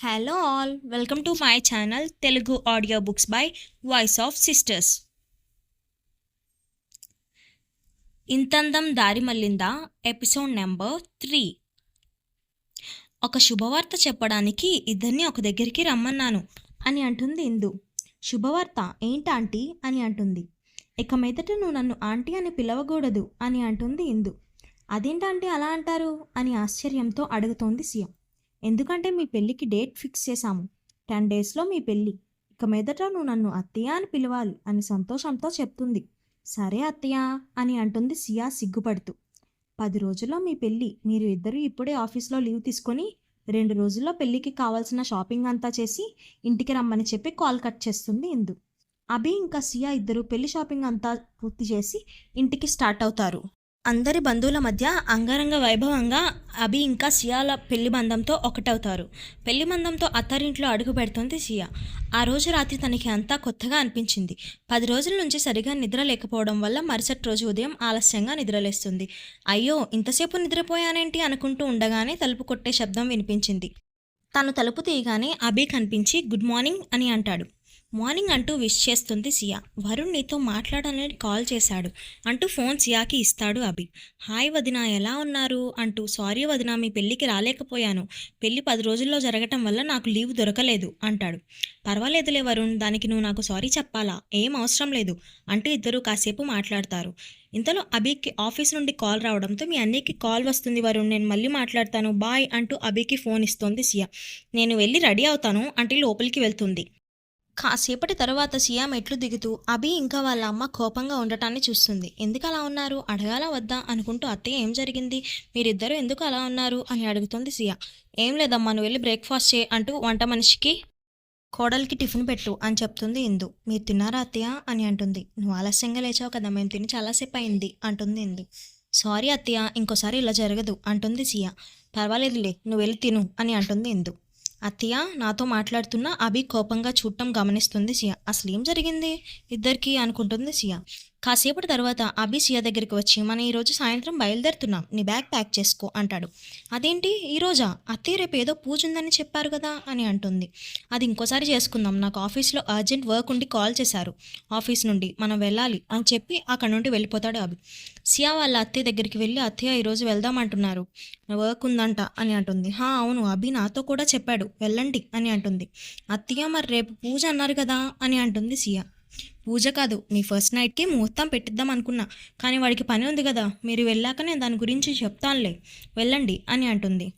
Hello all welcome to my channel Telugu audio books by voice of sisters ఇంతందం దారి మళ్ళిందా? Episode number three ఒక శుభవార్త చెప్పడానికి ఇద్దరిని ఒక దగ్గరికి రమ్మన్నాను అని అంటుంది ఇందు. శుభవార్త ఏంటి ఆంటీ? అని అంటుంది. ఇక మీదట నువ్వు నన్ను ఆంటీ అని పిలవకూడదు అని అంటుంది ఇందు. అదేంటంటే అలా అంటారు? అని ఆశ్చర్యంతో అడుగుతోంది సీఎం. ఎందుకంటే మీ పెళ్ళికి డేట్ ఫిక్స్ చేశాము. టెన్ డేస్లో మీ పెళ్ళి. ఇక మీదట నువ్వు నన్ను అత్తయ్య అని పిలవాలి అని సంతోషంతో చెప్తుంది. సరే అత్తయ్య అని అంటుంది సియా సిగ్గుపడుతూ. పది రోజుల్లో మీ పెళ్ళి. మీరు ఇద్దరు ఇప్పుడే ఆఫీస్లో లీవ్ తీసుకొని రెండు రోజుల్లో పెళ్ళికి కావాల్సిన షాపింగ్ అంతా చేసి ఇంటికి రమ్మని చెప్పి కాల్ కట్ చేస్తుంది ఇందు. అభి ఇంకా సియా ఇద్దరు పెళ్ళి షాపింగ్ అంతా పూర్తి చేసి ఇంటికి స్టార్ట్ అవుతారు. అందరి బంధువుల మధ్య అంగరంగ వైభవంగా అభి ఇంకా సియాల పెళ్ళి బంధంతో ఒకటవుతారు. పెళ్ళి బంధంతో అత్తారింట్లో అడుగు పెడుతుంది సియా. ఆ రోజు రాత్రి తనకి అంతా కొత్తగా అనిపించింది. పది రోజుల నుంచి సరిగా నిద్ర లేకపోవడం వల్ల మరుసటి రోజు ఉదయం ఆలస్యంగా నిద్రలేస్తుంది. అయ్యో ఇంతసేపు నిద్రపోయానేంటి అనుకుంటూ ఉండగానే తలుపు కొట్టే శబ్దం వినిపించింది. తను తలుపు తీయగానే అభి కనిపించి గుడ్ మార్నింగ్ అని అంటాడు. మార్నింగ్ అంటూ విష్ చేస్తుంది సియా. వరుణ్ నీతో మాట్లాడాలని కాల్ చేశాడు. అంటూ ఫోన్ సియాకి ఇస్తాడు అభి. హాయ్ వదిన ఎలా ఉన్నారు? అంటూ సారీ వదిన మీ పెళ్ళికి రాలేకపోయాను. పెళ్ళి పది రోజుల్లో జరగటం వల్ల నాకు లీవ్ దొరకలేదు అంటాడు. పర్వాలేదులే వరుణ్ దానికి నువ్వు నాకు సారీ చెప్పాలా? ఏం అవసరం లేదు అంటూ ఇద్దరు కాసేపు మాట్లాడతారు. ఇంతలో అభికి ఆఫీస్ నుండి కాల్ రావడంతో మీ అన్నయ్యకి కాల్ వస్తుంది వరుణ్ నేను మళ్ళీ మాట్లాడతాను. బాయ్ అంటూ అభికి ఫోన్ ఇస్తోంది సియా. నేను వెళ్ళి రెడీ అవుతాను అంటే లోపలికి వెళ్తుంది. కాసేపటి తర్వాత సియా మెట్లు దిగుతూ అభి ఇంకా వాళ్ళ అమ్మ కోపంగా ఉండటాన్ని చూస్తుంది. ఎందుకు అలా ఉన్నారు? అడగాల వద్దా? అనుకుంటూ అత్తయ్య ఏం జరిగింది? మీరిద్దరూ ఎందుకు అలా ఉన్నారు? అని అడుగుతుంది సియా. ఏం లేదమ్మా నువ్వు వెళ్ళి బ్రేక్ఫాస్ట్ చేయి అంటూ వంట మనిషికి కోడలికి టిఫిన్ పెట్టు అని చెప్తుంది ఇందు. మీరు తిన్నారా అత్తయ్య? అని అంటుంది. నువ్వు ఆలస్యంగా లేచావు కదా మేము తిని చాలాసేపు అయింది అంటుంది ఇందు. సారీ అత్తయ్య ఇంకోసారి ఇలా జరగదు అంటుంది సియా. పర్వాలేదులే నువ్వు వెళ్ళి తిను అని అంటుంది ఇందు. అత్తయ్య నాతో మాట్లాడుతున్న అభి కోపంగా చూడటం గమనిస్తుంది సియా. అసలు ఏం జరిగింది? ఇద్దరికి అనుకుంటుంది సియా. కాసేపటి తర్వాత అభి సియా దగ్గరికి వచ్చి మనం ఈరోజు సాయంత్రం బయలుదేరుతున్నాం నీ బ్యాగ్ ప్యాక్ చేసుకో అంటాడు. అదేంటి? ఈరోజా అత్తయ్య రేపు ఏదో పూజ ఉందని చెప్పారు కదా అని అంటుంది. అది ఇంకోసారి చేసుకుందాం నాకు ఆఫీస్లో అర్జెంట్ వర్క్ ఉండి కాల్ చేశారు. ఆఫీస్ నుండి మనం వెళ్ళాలి అని చెప్పి అక్కడ నుండి వెళ్ళిపోతాడు అభి. సియా వాళ్ళ అత్తయ్య దగ్గరికి వెళ్ళి అత్తయ్య ఈరోజు వెళ్దాం అంటున్నారు. వర్క్ ఉందంట అని అంటుంది. హా అవును అభి నాతో కూడా చెప్పాడు వెళ్ళండి అని అంటుంది. అత్తయ్య మరి రేపు పూజ అన్నారు కదా అని అంటుంది సియా. పూజ కాదు. మీ ఫస్ట్ నైట్కి ముహూర్తం పెట్టిద్దాం అనుకున్నా. కానీ వాడికి పని ఉంది కదా. మీరు వెళ్ళాక నేను దాని గురించి చెప్తానులే. వెళ్ళండి అని అంటుంది.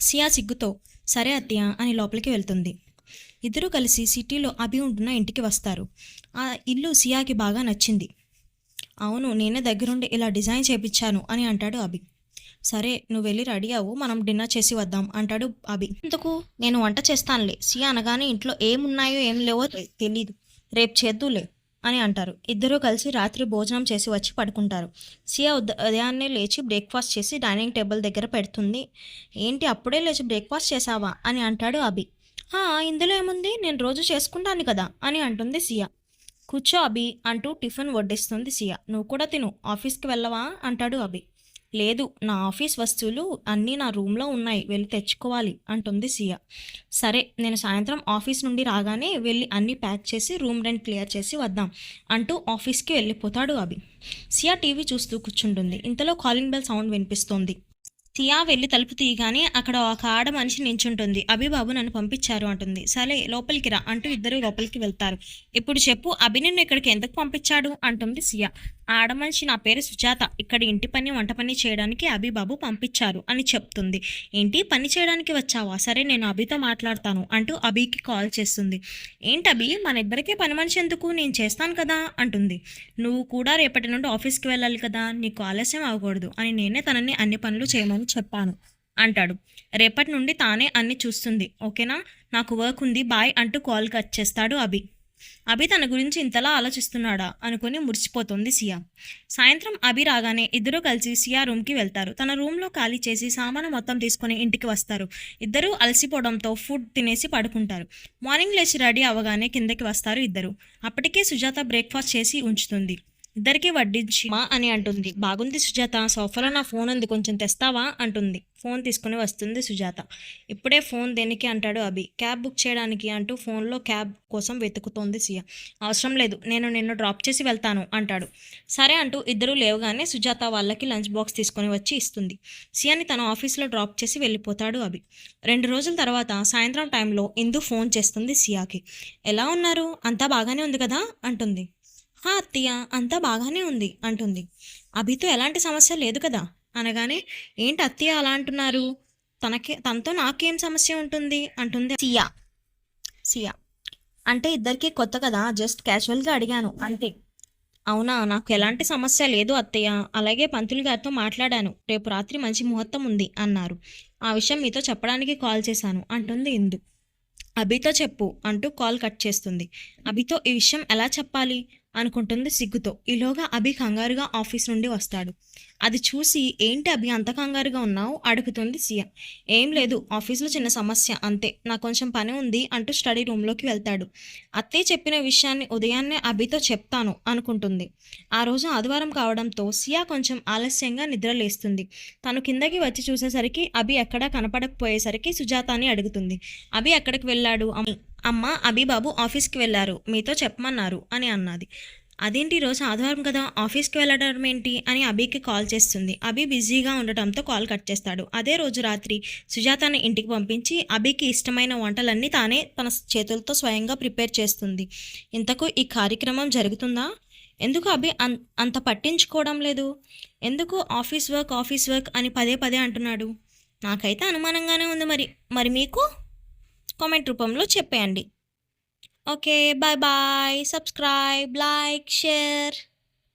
సియా సిగ్గుతో సరే అత్తయ్య అని లోపలికి వెళ్తుంది. ఇద్దరూ కలిసి సిటీలో అభి ఉంటున్న ఇంటికి వస్తారు. ఆ ఇల్లు సియాకి బాగా నచ్చింది. అవును నేనే దగ్గరుండి ఇలా డిజైన్ చేపించాను అని అంటాడు అభి. సరే నువ్వు వెళ్ళి రెడీ అవ్వు. మనం డిన్నర్ చేసి వద్దాం అంటాడు అభి. ఇందుకు నేను వంట చేస్తానులే. సియా అనగానే ఇంట్లో ఏమున్నాయో ఏం లేవో తెలీదు. రేపు చేద్దులే. అని అంటారు. ఇద్దరూ కలిసి రాత్రి భోజనం చేసి వచ్చి పడుకుంటారు. సియా ఉద- ఉదయాన్నే లేచి బ్రేక్ఫాస్ట్ చేసి డైనింగ్ టేబుల్ దగ్గర పెడుతుంది. ఏంటి అప్పుడే లేచి బ్రేక్ఫాస్ట్ చేసావా అని అంటాడు అభి. ఇందులో ఏముంది? నేను రోజు చేసుకుంటాను కదా? అని అంటుంది సియా. కూర్చో అభి అంటూ టిఫిన్ వడ్డిస్తుంది సియా. నువ్వు కూడా తిను. ఆఫీస్కి వెళ్ళవా? అంటాడు అభి. లేదు నా ఆఫీస్ వస్తువులు అన్నీ నా రూమ్లో ఉన్నాయి వెళ్ళి తెచ్చుకోవాలి అంటుంది సియా. సరే నేను సాయంత్రం ఆఫీస్ నుండి రాగానే వెళ్ళి అన్నీ ప్యాక్ చేసి రూమ్ రెంట్ క్లియర్ చేసి వద్దాం అంటూ ఆఫీస్కి వెళ్ళిపోతాడు అభి. సియా టీవీ చూస్తూ కూర్చుంటుంది. ఇంతలో కాలింగ్ బెల్ సౌండ్ వినిపిస్తోంది. సియా వెళ్ళి తలుపు తీయగానే అక్కడ ఒక ఆడ మనిషి నించుంటుంది. అభిబాబు నన్ను పంపించారు అంటుంది. సరే లోపలికి రా. అంటూ ఇద్దరు లోపలికి వెళ్తారు. ఇప్పుడు చెప్పు అభి నిన్ను ఇక్కడికి ఎందుకు పంపించాడు? అంటుంది సియా. ఆడ మనిషి నా పేరు సుజాత. ఇక్కడ ఇంటి పని వంట పని చేయడానికి అభిబాబు పంపించారు అని చెప్తుంది. ఏంటి? పని చేయడానికి వచ్చావా? సరే నేను అభితో మాట్లాడతాను అంటూ అభికి కాల్ చేస్తుంది. ఏంటి అభి? మన ఇద్దరికే పని మనిషి ఎందుకు? నేను చేస్తాను కదా అంటుంది. నువ్వు కూడా రేపటి నుండి ఆఫీస్కి వెళ్ళాలి కదా నీకు ఆలస్యం అవ్వకూడదు అని నేనే తనని అన్ని పనులు చేయమని చెప్పాను. అంటాడు. రేపటి నుండి తానే అన్ని చూస్తుంది. ఓకేనా? నాకు వర్క్ ఉంది. బాయ్ అంటూ కాల్ కట్ చేస్తాడు అభి. అభి తన గురించి ఇంతలా ఆలోచిస్తున్నాడా? అనుకుని మురిసిపోతుంది సియా. సాయంత్రం అభి రాగానే ఇద్దరూ కలిసి సియా రూమ్కి వెళ్తారు. తన రూమ్లో ఖాళీ చేసి సామాను మొత్తం తీసుకొని ఇంటికి వస్తారు. ఇద్దరూ అలసిపోవడంతో ఫుడ్ తినేసి పడుకుంటారు. మార్నింగ్ లేచి రెడీ అవ్వగానే కిందకి వస్తారు ఇద్దరు. అప్పటికే సుజాత బ్రేక్ఫాస్ట్ చేసి ఉంచుతుంది. ఇద్దరికి వడ్డించి. మా అని అంటుంది. బాగుంది సుజాత. సోఫాలో నా ఫోన్ ఉంది. కొంచెం తెస్తావా? అంటుంది. ఫోన్ తీసుకుని వస్తుంది సుజాత. ఇప్పుడే ఫోన్ దేనికి అంటాడు అభి. క్యాబ్ బుక్ చేయడానికి అంటూ ఫోన్లో క్యాబ్ కోసం వెతుకుతోంది సియా. అవసరం లేదు. నేను నిన్ను డ్రాప్ చేసి వెళ్తాను అంటాడు. సరే అంటూ ఇద్దరు లేవగానే సుజాత వాళ్ళకి లంచ్ బాక్స్ తీసుకొని వచ్చి ఇస్తుంది. సియాని తన ఆఫీస్లో డ్రాప్ చేసి వెళ్ళిపోతాడు అభి. రెండు రోజుల తర్వాత సాయంత్రం టైంలో ఇందు ఫోన్ చేస్తుంది సియాకి. ఎలా ఉన్నారు? అంతా బాగానే ఉంది కదా? అంటుంది. హా అత్తయ్య అంతా బాగానే ఉంది అంటుంది. అభితో ఎలాంటి సమస్య లేదు కదా అనగానే ఏంటి అత్తయ్య అలా అంటున్నారు? తనకే తనతో నాకేం సమస్య ఉంటుంది? అంటుంది సియా. సియా. అంటే ఇద్దరికి కొత్త కదా జస్ట్ క్యాజువల్గా అడిగాను అంతే. అవునా నాకు ఎలాంటి సమస్య లేదు అత్తయ్య అలాగే పంతులు గారితో మాట్లాడాను రేపు రాత్రి మంచి ముహూర్తం ఉంది అన్నారు. ఆ విషయం మీతో చెప్పడానికి కాల్ చేశాను అంటుంది ఇందు. అభితో చెప్పు అంటూ కాల్ కట్ చేస్తుంది. అభితో ఈ విషయం ఎలా చెప్పాలి? అనుకుంటుంది సిగ్గుతో. ఈలోగా అభి కంగారుగా ఆఫీస్ నుండి వస్తాడు. అది చూసి ఏంటి అభి అంత కంగారుగా ఉన్నావు? అడుగుతుంది సియా. ఏం లేదు ఆఫీస్లో చిన్న సమస్య అంతే. నాకు కొంచెం పని ఉంది అంటూ స్టడీ రూమ్లోకి వెళ్తాడు. అత్తయ్య చెప్పిన విషయాన్ని ఉదయాన్నే అభితో చెప్తాను అనుకుంటుంది. ఆ రోజు ఆదివారం కావడంతో సియా కొంచెం ఆలస్యంగా నిద్రలేస్తుంది. తను కిందకి వచ్చి చూసేసరికి అభి ఎక్కడా కనపడకపోయేసరికి సుజాతాని అడుగుతుంది. అభి ఎక్కడికి వెళ్ళాడు? అమ్మ అమ్మ అభిబాబు ఆఫీస్కి వెళ్ళారు. మీతో చెప్పమన్నారు అని అన్నది. అదేంటి రోజు ఆదివారం కదా ఆఫీస్కి వెళ్ళడం ఏంటి అని అభికి కాల్ చేస్తుంది. అభి బిజీగా ఉండటంతో కాల్ కట్ చేస్తాడు. అదే రోజు రాత్రి సుజాతని ఇంటికి పంపించి అభికి ఇష్టమైన వంటలన్నీ తానే తన చేతులతో స్వయంగా ప్రిపేర్ చేస్తుంది. ఇంతకు ఈ కార్యక్రమం జరుగుతుందా? ఎందుకు అభి అన్ అంత పట్టించుకోవడం లేదు? ఎందుకు ఆఫీస్ వర్క్ ఆఫీస్ వర్క్ అని పదే పదే అంటున్నాడు? నాకైతే అనుమానంగానే ఉంది మరి. మరి మీకు? కామెంట్ రూపంలో చెప్పేయండి. Okay bye bye. Subscribe like share.